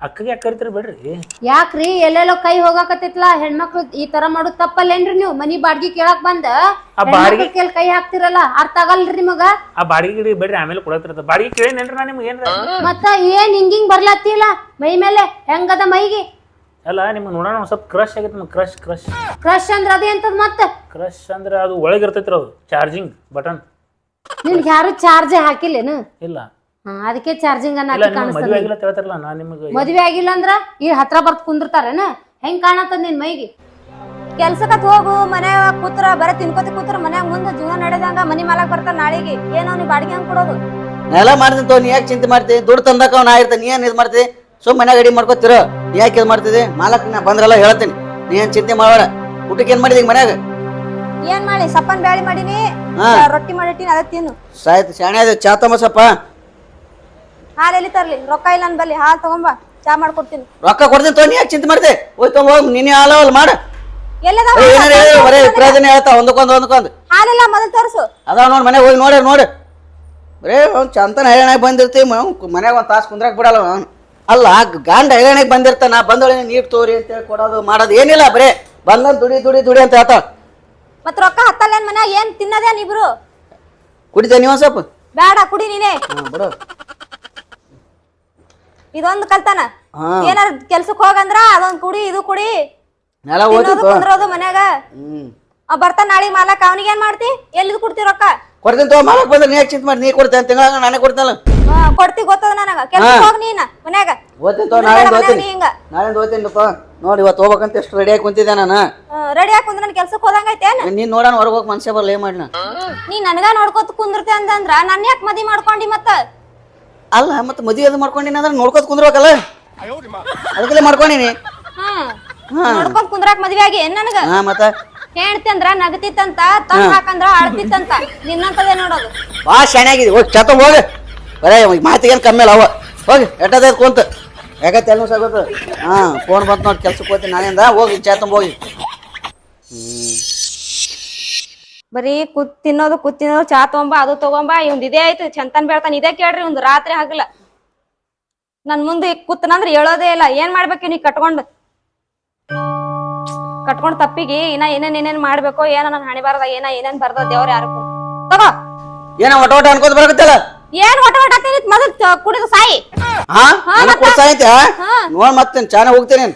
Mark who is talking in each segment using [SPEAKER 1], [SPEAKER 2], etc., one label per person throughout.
[SPEAKER 1] ಅಕ್ಕಗೆ ಯಾಕೆ ಕರಿತೀರಿ ಬಿಡ್ರಿ?
[SPEAKER 2] ಯಾಕ್ರಿ? ಎಲ್ಲೆಲ್ಲೋ ಕೈ ಹೋಗಾಕತ್ತೈತ್ಲ? ಹೆಣ್ಮಕ್ಳು ಈ ತರ ಮಾಡೋದ್ ತಪ್ಪಲ್ಲೇನ್ರಿ ನೀವು? ಮನಿ ಬಾಡ್ಗಿ ಕೇಳಕ್ ಬಂದ?
[SPEAKER 1] ಆ ಬಾಡ್ಗಿ-
[SPEAKER 2] ಕೇಳ್ ಕೈ ಹಾಕ್ತಿರಲ್ಲ? ಅರ್ಥ ಆಗಲ್ರಿ ನಿಮಗ?
[SPEAKER 1] ಆ ಬಾಡಿಗೆ ಗಿಡಿ ಬಿಡ್ರಿ ಆಮೇಲೆ ಕೊಡತ್ತಿರತ್ತ. ಬಾಡಿಗೆ ಕೇಳೇನೇನ್ರಿ ನಾ ನಿಮ್ಗೆ ಏನ್ರ?
[SPEAKER 2] ಮತ್ತ ಏನ್ ಹಿಂಗಿಂಗ್ ಬರ್ಲತ್ತಿಲ್ಲ ಮೈ ಮೇಲೆ ಹೆಂಗದ ಮೈಗೆ?
[SPEAKER 1] ಅಲ್ಲ ನಿಮ್ಗೆ ನೋಡೋಣ ಒಂದ್ ಸ್ವಲ್ಪ ಕ್ರಶ್ ಆಗೈತೆ ನಮ್ಗೆ. ಕ್ರಶ್ ಕ್ರಶ್
[SPEAKER 2] ಕ್ರಶ್ ಅಂದ್ರ ಅದೇ ಅಂತದ್ ಮತ್ತ?
[SPEAKER 1] ಕ್ರಶ್ ಅಂದ್ರೆ ಅದು ಒಳಗೆ ಇರ್ತೈತ್ರಿ ಅದು ಚಾರ್ಜಿಂಗ್ ಬಟನ್
[SPEAKER 2] ನಿನ್ಗೆ ಯಾರು ಚಾರ್ಜ್ ಹಾಕಿಲ್ಲೇನು?
[SPEAKER 1] ಇಲ್ಲ.
[SPEAKER 2] ಅದಕ್ಕೆ ಚಾರ್ಜಿಂಗ್
[SPEAKER 1] ಇಲ್ಲ
[SPEAKER 2] ಅನ್ನತಿ
[SPEAKER 1] ನೀವು ಮದುವೆ
[SPEAKER 2] ಕಾಣಿಸ್ತದ.
[SPEAKER 1] ಆಗಿಲ್ಲ ಅಂತ ಹೇಳ್ತಾರಲ್ಲ ನಾ ನಿಮಗೆ
[SPEAKER 2] ಮದ್ವೆ ಆಗಿಲ್ಲ ಅಂದ್ರ ಈ ಹತ್ರ ಬರ್ತ ಕುಂದಿರ್ತಾರೇನ? ಹೆಂಗ್ ಕಾಣತ್ತ ನಿನ್ ಮೈಗೆ?
[SPEAKER 3] ಕೆಲ್ಸಕ್ಕ ಹೋಗು ಮನೆ ಕೂತ್ರ ಬರ ತಿನ್ಕೋತ ಕೂತ್ರ ಮನ್ಯಾಗ ಮುಂದೆ ಜೀವನ ನಡೆದಂಗ ಮನಿ ಮಾಲಕ್ ಬರ್ತಾನ ನಾಳೆಗೆ. ಏನೋ ನೀ ಬಾಡಿಗೆ ಹಂಗ್ ಕೊಡೋದು.
[SPEAKER 4] ನೆಲ ಮಾಡ್ತೀನಿ ತೋ ನೀ ಯಾಕೆ ಚಿಂತೆ ಮಾಡ್ತಿ? ದುಡ್ಡು ತಂದಕ ಅವ್ನು ಆಗಿರ್ತಾನೆ ನೀ ಏನ್ ಇದು ಮಾಡ್ತಿ? ಸುಮ್ ಮನ್ಯಾಗ ಅಡಿ ಮಾಡ್ಕೊತಿರೋ? ನೀ ಯಾಕೆ ಇದು ಮಾಡ್ತಿದ್ದೆ ಮಾಲಕ್ ನಾ ಬಂದ್ರಲ್ಲ ಹೇಳ್ತೀನಿ. ನೀ ಏನು ಚಿಂತೆ ಮಾಡಬೇಡ. ಊಟಕ್ಕೆ ಏನು ಮಾಡಿದಿ ಮನ್ಯಾಗ?
[SPEAKER 3] ಏನ್ ಮಾಡಿ ಸಪ್ಪನ್ ಬ್ಯಾಳಿ ಮಾಡಿನಿ.
[SPEAKER 4] ಹಾ.
[SPEAKER 3] ರೊಟ್ಟಿ ಮಾಡಿಟ್ಟಿನಿ ಅದ ತಿನ್ನು.
[SPEAKER 4] ಸಾಯ್ತು ಶಾಣೆ ಅದು ಚಾ ತಮ್ಮಸಪ್ಪ
[SPEAKER 3] ಹಾಲು ಎಲ್ಲಿ ತರ್ಲಿ? ರೊಕ್ಕ ಇಲ್ಲ ನನ್ ಬಲ್ಲಿ ಹಾಲು ತಗೊಂಬ ಚಾ ಮಾಡ್ಕೊಡ್ತೀನಿ.
[SPEAKER 4] ರೊಕ್ಕ ಕೊಡ್ತೀನಿ ತೋ ನೀ ಯಾಕೆ ಚಿಂತೆ ಮಾಡ್ದೆ? ಹೋಯ್ ತಗೊಂಬ ಹೋಗಿ ನೀನೇ ಹಾಲವಲ್ಲ ಮಾಡು.
[SPEAKER 3] ಮಾಡ
[SPEAKER 4] ಏ, ಏನಾರ ಹೇಳಿ ಬರೀ ಹೇಳ್ತಾ ಒಂದಕ್ಕೊಂದು ಒಂದಕ್ಕೊಂದು.
[SPEAKER 3] ಹಾಲಿಲ್ಲ ಮೊದಲು ತೋರ್ಸು.
[SPEAKER 4] ಅದಾವ ನೋಡಿ ಮನೆಗೆ ಹೋಗಿ ನೋಡಿ ನೋಡಿ. ಬರೇ ಅವ್ನು ಚಂತನ ಹೈರಾಣಾಗಿ ಬಂದಿರ್ತೀವಿ ಮನ್ಯಾಗ ಒಂದು ತಾಸು ಕುಂದ್ರಾಕ್ ಬಿಡಲ್ಲ ಅವ್ನು. ಅಲ್ಲ ಗಂಡ ಹೈರಾಣಿಗೆ ಬಂದಿರ್ತಾನ ಬಂದೊಳಗೆ ನೀರು ತೋರಿ ಅಂತ ಹೇಳಿ ಕೊಡೋದು ಮಾಡೋದು ಏನಿಲ್ಲ ಬರೇ. ಬಂದ ದುಡಿ ದುಡಿ ದುಡಿ ಅಂತ ಹೇಳ್ತಾಳ.
[SPEAKER 3] ಮತ್ ರೊಕ್ಕ ಹತ್ತಲ್ಲ ಏನ್ ಮನ್ಯಾಗ? ಏನ್ ತಿನ್ನದೇನ್ ಇಬ್ರು?
[SPEAKER 4] ಕುಡಿತ ನೀವು ಸ್ವಲ್ಪ?
[SPEAKER 3] ಬೇಡ ಕುಡಿ ನೀನೇ.
[SPEAKER 4] ಬಿಡು.
[SPEAKER 3] ಇದೊಂದು ಕಲ್ತಾನ. ಏನಾರ ಕೆಲ್ಸಕ್ ಹೋಗಂದ್ರ ಅದೊಂದ್ ಕುಡಿ ಇದು ಕುಡಿ.
[SPEAKER 4] ನೆಲ
[SPEAKER 3] ತಿನ್ನೋದು
[SPEAKER 4] ಓದಿತ್ತು
[SPEAKER 3] ಕುಂದ್ರೋದು ಮನ್ಯಾಗ.
[SPEAKER 4] ಹ್ಮ್.
[SPEAKER 3] ಅವ್ ಬರ್ತಾನ ನಾಳೆಗ್ ಮಾಲಕ್ ಅವನಿಗೆ ಏನ್ ಮಾಡ್ತಿ? ಎಲ್ಲಿದ್ ಕೊಡ್ತಿ ರೊಕ್ಕ?
[SPEAKER 4] ಕೊಡ್ತೀನಿ ತಗೋ ಮಾಲಕ್ ಬಂದ್ರೆ ನೀ ಯಾಕೆ ಚಿಂತೆ ಮಾಡಿ ನೀ ಕೊಡ್ತೇನೆ ತಿಂಗಳ ನಾನೇ ಕೊಡ್ತೇನಲ್ಲ.
[SPEAKER 3] ಹಾ, ಕೊಡ್ತಿ ಗೊತ್ತದ ನನಗ. ಕೆಲ್ಸ ಹೋಗ್ ನೀನ ಮನ್ಯಾಗ.
[SPEAKER 4] ಓದ್ತೀನಿ ತಗೋ ನಾಳೆ
[SPEAKER 3] ಮನ್ಯಾಗ
[SPEAKER 4] ಓದ್ತೀನಿ
[SPEAKER 3] ನೀ ಹಿಂಗ.
[SPEAKER 4] ನಾಳೆ ಓದ್ತೀನಿ ನೋಡಿ ಇವತ್ತು ಹೋಗ್ಬೇಕಂತ ಎಷ್ಟು ರೆಡಿ ಆಗಿ ಕುಂತಿದ್ದೆ ನಾನು.
[SPEAKER 3] ರೆಡಿ ಹಾಕಿ ಕುಂದ್ರ ನನ್ ಕೆಲ್ಸಕ್ ಹೋದಂಗೈತೇನ್
[SPEAKER 4] ನೀನು ನೋಡೋಣ ಹೊರಗೆ ಹೋಗಿ ಮನುಷ್ಯ ಬರಲ್ಲ ಏನು ಮಾಡಿ ನಾ
[SPEAKER 3] ನನಗ ನೋಡ್ಕೊತ ಕುಂದಿರ್ತೆ ಅಂದಂದ್ರ ನನ್ ಯಾಕೆ ಮದಿ ಮಾಡ್ಕೊಂಡಿ ಮತ್ತ?
[SPEAKER 4] ಅಲ್ಲ ಮತ್ತೆ ಮದುವೆ ಅದು ಮಾಡ್ಕೊಂಡಿನ ಅಂದ್ರೆ ನೋಡ್ಕೊತ ಕುಂದ್ರಬೇಕಲ್ಲ? ಅದಕ್ಕೆಲ್ಲ ಮಾಡ್ಕೊಂಡಿನಿ.
[SPEAKER 3] ಹ್ಮ್ ನೋಡ್ಕೊಂತ ಕುಂದ್ರಾಕ್ ಮದ್ವೆ ಆಗಿ ಏನ್ ನನಗ?
[SPEAKER 4] ಹಾಂ ಮತ್ತೆ?
[SPEAKER 3] ಹೇಳ್ತಿ ಅಂದ್ರ ನಗತಿತ್ತಂತ ತಂದ್ ಹಾಕಂದ್ರ ಅಳ್ತಿತ್ತಂತ. ನಿನ್ನಂತದೇ ನೋಡೋದು.
[SPEAKER 4] ಬಾ ಶಾಣೆಯಾಗಿದೆ ಹೋಗಿ ಚತ ಹೋಗಿ. ಬರೇ ಮಾತಿಗೇನು ಕಮ್ಮಿ ಅಲ್ಲ ಅವ. ಹೋಗಿ ಎಟ್ಟದ ಕುಂತ. ಯಾಕೆ ತೆಲು ಸಾಗೋದು ಹಾಂ ಫೋನ್ ಬಂತು ನೋಡಿ ಕೆಲ್ಸಕ್ಕೆ ಹೋಗ್ತೀನಿ ನಾನಿಂದ ಹೋಗಿ ಚೇತಂಬ ತುಂಬ ಹೋಗಿ.
[SPEAKER 3] ಬರೀ ಕುತ್ ತಿನ್ನೋದು ಕುತ್ ತಿನ್ನೋದು ಚಾ ತಗೊಂಬ ಅದು ತಗೊಂಬ ಇವ್ನ್ ಇದೇ ಆಯ್ತು ಚಂತನ್ ಬೆಳ್ತಾನ ಇದೇ ಕೇಳ್ರಿ ಒಂದು ರಾತ್ರಿ ಹಗಲ ನನ್ ಮುಂದೆ ಕೂತನಂದ್ರ ಹೇಳೋದೇ ಇಲ್ಲ ಏನ್ ಮಾಡ್ಬೇಕು ನೀ ಕಟ್ಕೊಂಡ್? ಕಟ್ಕೊಂಡ್ ತಪ್ಪಿಗೆ ಇನ್ನ ಏನೇನ್ ಏನೇನ್ ಮಾಡ್ಬೇಕು ಏನ ನನ್ ಹಣೆ ಬಾರದ ಏನ ಏನೇನ್ ಬರ್ದ ದೇವ್ರ ಯಾರು ತಗೋ.
[SPEAKER 4] ಏನ ಒಟ ಒಟ ಅನ್ಕೋತ ಬರಕತ್ತಲ್ಲ
[SPEAKER 3] ಏನ್ ಒಟ ಒಟ ಮೊದಲು ಕುಡಿದು ಸಾಯಿ.
[SPEAKER 4] ಹಾ. ನೋಡ್ ಮತ್ತೆ ಚಾನ ಹೋಗ್ತೀನಿ.